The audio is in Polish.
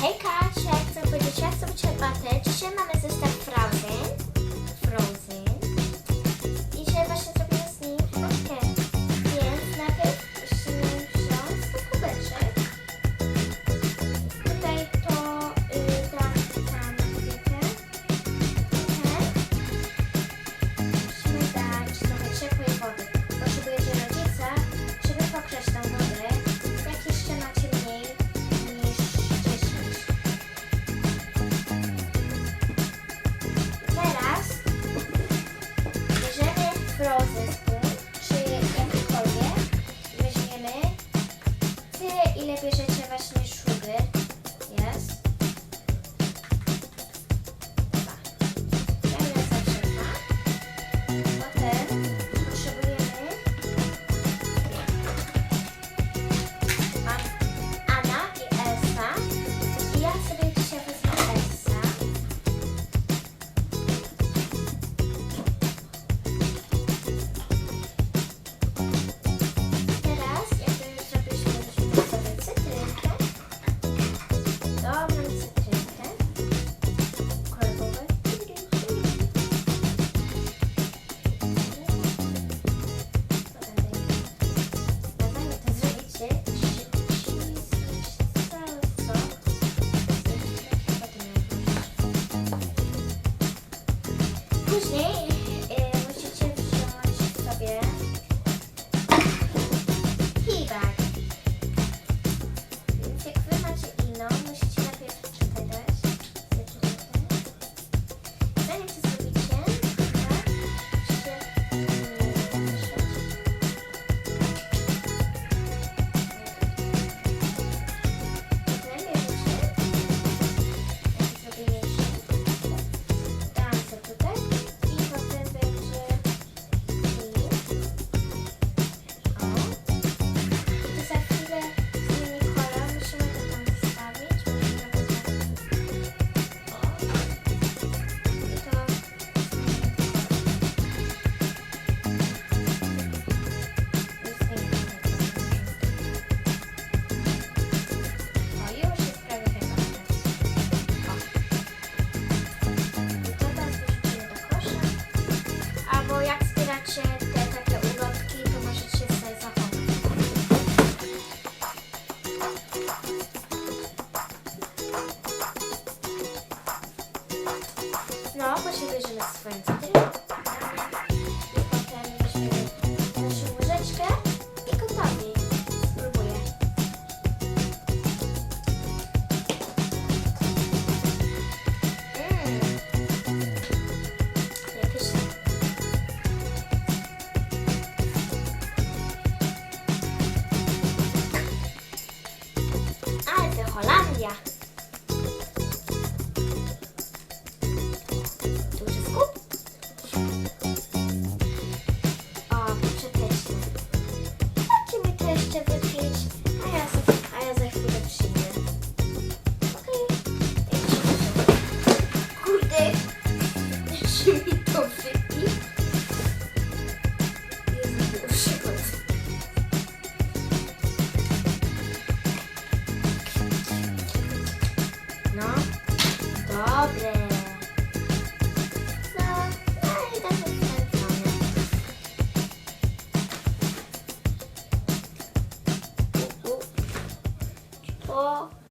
Hejka, dzisiaj chcę powiedzieć, jak zrobić herbatę. Dzisiaj mamy zestaw ja. Duży skup? O, przepyszny. Chodźmy to jeszcze wypić. John.